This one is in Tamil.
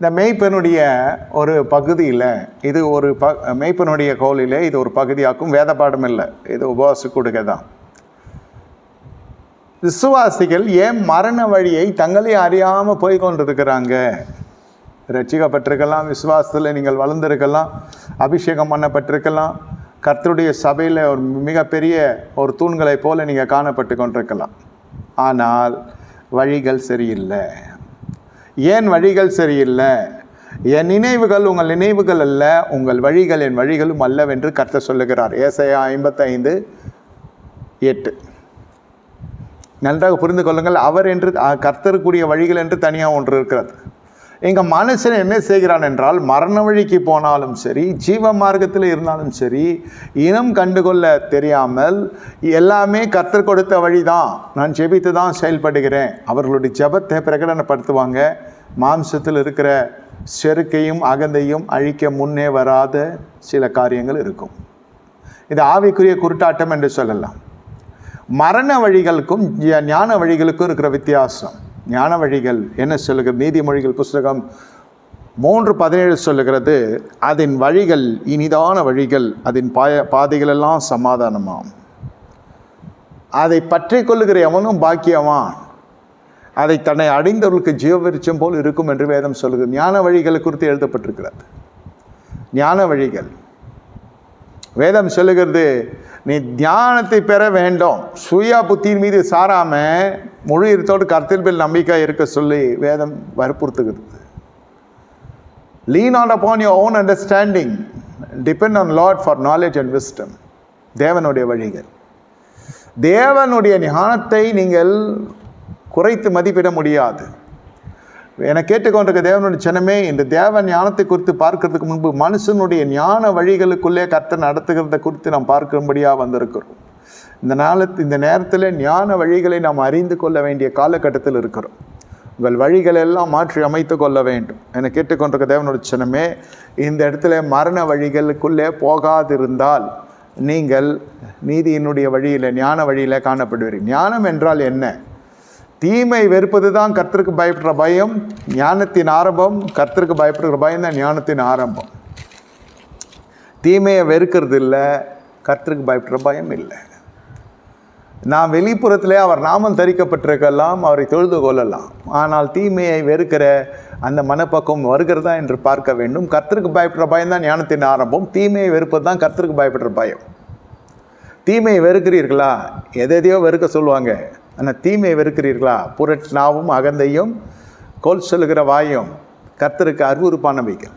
இந்த மெய்ப்பெனுடைய ஒரு பகுதியில் இது ஒரு ப மெய்ப்பெனுடைய கோலிலே இது ஒரு பகுதியாக்கும் வேத பாடம் இல்லை இது உபவாச கொடுக்க தான் விசுவாசிகள் ஏன் மரண வழியை தங்களே அறியாமல் போய் கொண்டிருக்கிறாங்க? ரட்சிக்கப்பட்டிருக்கலாம் விசுவாசத்தில் நீங்கள் வளர்ந்துருக்கலாம் அபிஷேகம் பண்ணப்பட்டிருக்கலாம் கர்த்தருடைய சபையில் ஒரு மிகப்பெரிய ஒரு தூண்களைப் போல் நீங்கள் காணப்பட்டு கொண்டிருக்கலாம். ஆனால் வழிகள் சரியில்லை. ஏன் வழிகள் சரியில்லை? என் நினைவுகள் உங்கள் நினைவுகள் அல்ல உங்கள் வழிகள் என் வழிகளும் அல்லவென்று கருத்த சொல்லுகிறார். ஏசையா ஐம்பத்தைந்து எட்டு. நன்றாக புரிந்து கொள்ளுங்கள் அவர் என்று அஹ், கர்த்தருக்குரிய வழிகள் என்று தனியாக ஒன்று இருக்கிறது. எங்கள் மனுஷன் என்ன செய்கிறான் என்றால் மரண வழிக்கு போனாலும் சரி ஜீவ மார்க்கத்தில் இருந்தாலும் சரி இனம் கண்டுகொள்ள தெரியாமல் எல்லாமே கர்த்தர் கொடுத்த வழிதான். நான் ஜெபித்து தான் செயல்படுகிறேன். அவர்களுடைய ஜெபத்தை பிரகடனப்படுத்துவாங்க. மாம்சத்தில் இருக்கிற செருக்கையும் அகந்தையும் அழிக்க முன்னே வராத சில காரியங்கள் இருக்கும். இது ஆவிக்குரிய குருட்டாட்டம் என்று சொல்லலாம். மரண வழிகளுக்கும் ஞான வழிகளுக்கும் இருக்கிற வித்தியாசம். ஞான வழிகள் என்ன சொல்லுகிறது நீதிமொழிகள் புஸ்தகம் மூன்று பதினேழு சொல்லுகிறது அதன் வழிகள் இனிதான வழிகள் அதன் பாய பாதைகளெல்லாம் சமாதானமாம். அதை பற்றி கொள்ளுகிற எவனும் பாக்கியவான். அதை தன்னை அடைந்தவர்களுக்கு ஜீவவிருச்சம் போல் இருக்கும் என்று வேதம் சொல்லுகிறது. ஞான வழிகளை குறித்து எழுதப்பட்டிருக்கிறது. ஞான வழிகள். வேதம் சொல்லுகிறது நீ தியானத்தை பெற வேண்டும். சுய புத்தியின் மீது சாராமல் முழு இருத்தோடு கருத்தில் மேல் நம்பிக்கை இருக்க சொல்லி வேதம் வற்புறுத்துகிறது. Lean on upon your own understanding depend on Lord for knowledge and wisdom தேவனுடைய வழிகள். தேவனுடைய ஞானத்தை நீங்கள் குறைத்து மதிப்பிட முடியாது. என கேட்டுக்கொண்டிருக்க தேவனுடைய சனமே இந்த தேவ ஞானத்தை குறித்து பார்க்கறதுக்கு முன்பு மனுஷனுடைய ஞான வழிகளுக்குள்ளே கர்த்தர் நடத்துகிறத குறித்து நாம் பார்க்கும்படியாக வந்திருக்கிறோம். இந்த நாளத்து இந்த நேரத்தில் ஞான வழிகளை நாம் அறிந்து கொள்ள வேண்டிய காலகட்டத்தில் இருக்கிறோம். உங்கள் வழிகளை எல்லாம் மாற்றி அமைத்து கொள்ள வேண்டும். என கேட்டுக்கொண்டிருக்க தேவனுடைய சனமே இந்த இடத்துல மரண வழிகளுக்குள்ளே போகாதிருந்தால் நீங்கள் நீதியினுடைய வழியில் ஞான வழியில் காணப்படுவீர்கள். ஞானம் என்றால் என்ன? தீமை வெறுப்பது தான் கர்த்தருக்கு பயப்படுற பயம். ஞானத்தின் ஆரம்பம் கர்த்தருக்கு பயப்படுகிற பயம் தான் ஞானத்தின் ஆரம்பம். தீமையை வெறுக்கிறது இல்லை கர்த்தருக்கு பயப்படுற பயம் இல்லை. நாம் வெளிப்புறத்திலே அவர் நாமம் தரிக்கப்பட்டிருக்கலாம் அவரை தொழுது கொள்ளலாம். ஆனால் தீமையை வெறுக்கிற அந்த மனப்பக்கம் வருகிறதா என்று பார்க்க வேண்டும். கர்த்தருக்கு பயப்படுற பயம் தான் ஞானத்தின் ஆரம்பம். தீமையை வெறுப்பது தான் கர்த்தருக்கு பயப்படுற பயம். தீமையை வெறுக்கிறீர்களா? எதையோ வெறுக்க சொல்லுவாங்க. ஆனால் தீமையை வெறுக்கிறீர்களா? புரட்சினாவும் அகந்தையும் கோல் சொல்லுகிற வாயும் கர்த்தருக்கு அருவருப்பானவைகள்